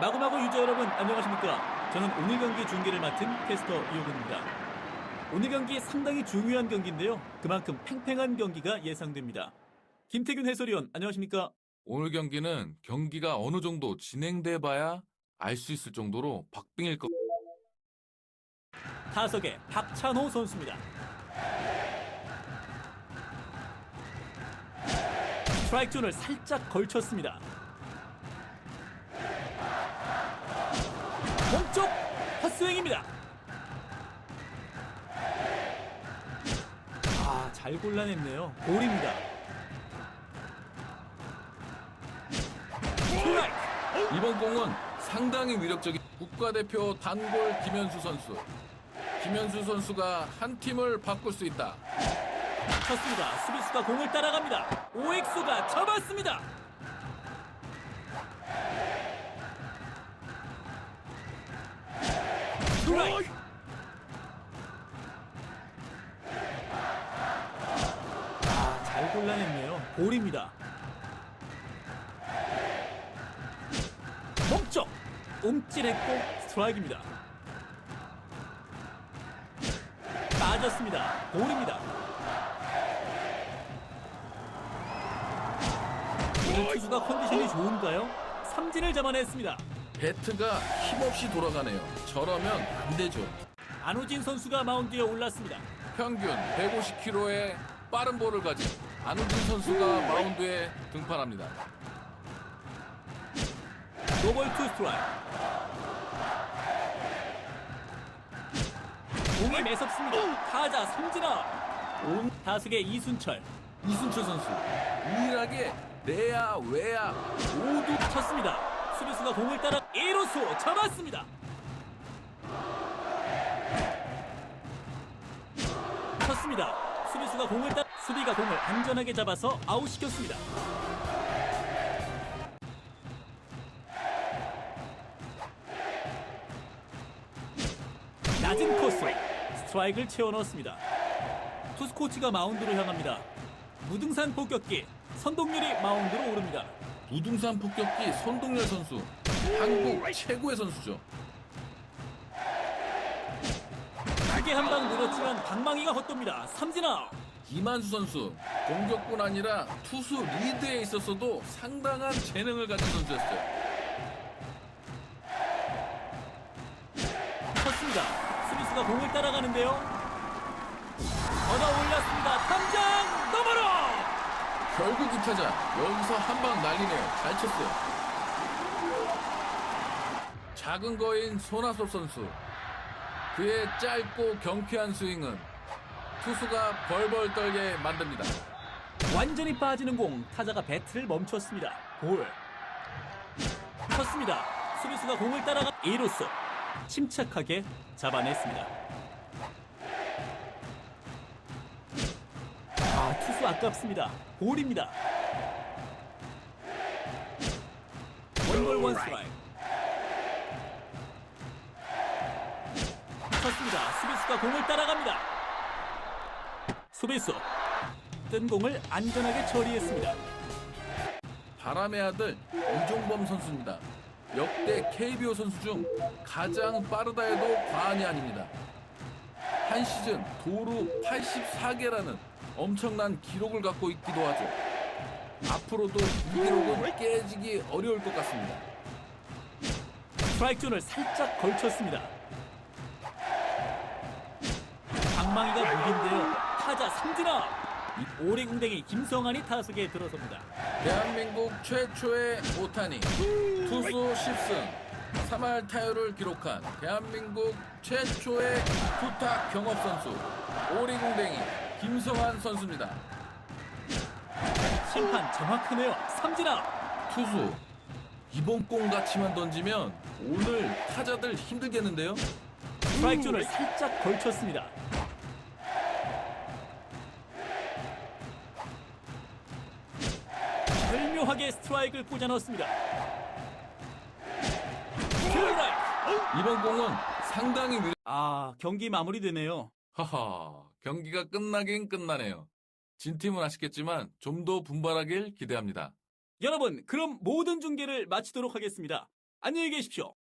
마구마구 유저 여러분 안녕하십니까? 저는 오늘 경기 중계를 맡은 캐스터 이호근입니다. 오늘 경기 상당히 중요한 경기인데요. 그만큼 팽팽한 경기가 예상됩니다. 김태균 해설위원 안녕하십니까? 오늘 경기는 경기가 어느 정도 진행돼 봐야 알 수 있을 정도로 박빙일 것. 타석의 박찬호 선수입니다. 스트라이크 존을 살짝 걸쳤습니다. 몸쪽 헛스윙입니다. 아, 잘 골라냈네요. 볼입니다. 스트라이크! 이번 공은 상당히 위력적인 국가대표 단골 김현수 선수. 김현수 선수가 한 팀을 바꿀 수 있다. 쳤습니다. 수비수가 공을 따라갑니다. 오익수가 잡았습니다. 아, 잘 골라냈네요. 볼입니다. 몸쪽! 움찔했고 스트라이크입니다. 빠졌습니다. 볼입니다. 오늘 투수가 컨디션이 좋은가요? 삼진을 잡아냈습니다. 배트가 힘없이 돌아가네요. 저러면 안 되죠. 안우진 선수가 마운드에 올랐습니다. 평균 150km의 빠른 볼을 가진 안우진 선수가 마운드에 등판합니다. 노볼 투 스트라이크. 공이 매섭습니다. 타자. 온 타석의 이순철 이순철 선수 유일하게 내야 외야 모두 쳤습니다. 수비수가 공을 따라 1루수 잡았습니다. 쳤습니다. 수비수가 공을 따라 수비가 공을 안전하게 잡아서 아웃시켰습니다. 낮은 코스 스트라이크를 채워 넣었습니다. 투수 코치가 마운드로 향합니다. 무등산 폭격기 선동열이 마운드로 오릅니다. 부등산 폭격기 손동열 선수 한국 최고의 선수죠. 크게 한 방 늘었지만 방망이가 헛돕니다. 삼진아 이만수 선수 공격뿐 아니라 투수 리드에 있어서도 상당한 재능을 가진 선수였어요. 쳤습니다. 수비수가 공을 따라가는데요. 얻어 올렸습니다. 탐장 결국 이 타자 여기서 한 방 날리네요. 잘 쳤어요. 작은 거인 손아섭 선수 그의 짧고 경쾌한 스윙은 투수가 벌벌 떨게 만듭니다. 완전히 빠지는 공 타자가 배트를 멈췄습니다. 볼 쳤습니다. 수비수가 공을 따라가 2루수 침착하게 잡아냈습니다. 아 투수 아깝습니다. 볼입니다. 원볼 원 스트라이크 쳤습니다. 수비수가 공을 따라갑니다. 수비수 뜬 공을 안전하게 처리했습니다. 바람의 아들 이종범 선수입니다. 역대 KBO 선수 중 가장 빠르다 해도 과언이 아닙니다. 한 시즌 도루 84개라는 엄청난 기록을 갖고 있기도 하죠. 앞으로도 이 기록은 깨지기 어려울 것 같습니다. 스트라이크 존을 살짝 걸쳤습니다. 방망이가 무긴데요. 타자 삼진아. 이 오리궁뎅이 김성환이 타석에 들어섭니다. 대한민국 최초의 오타니 투수 10승 3할 타율을 기록한 대한민국 최초의 투타 경업 선수 오리궁뎅이 김성환 선수입니다. 심판 정확하네요. 삼진아. 투수 이번 공 같이만 던지면 오늘 타자들 힘들겠는데요? 스트라이크 존을 살짝 걸쳤습니다. 절묘하게 스트라이크를 꽂아 넣었습니다. 스트라이크. 이번 공은 상당히 위... 아, 경기 마무리되네요. 하하 경기가 끝나긴 끝나네요. 진 팀은 아쉽겠지만 좀 더 분발하길 기대합니다. 여러분, 그럼 모든 중계를 마치도록 하겠습니다. 안녕히 계십시오.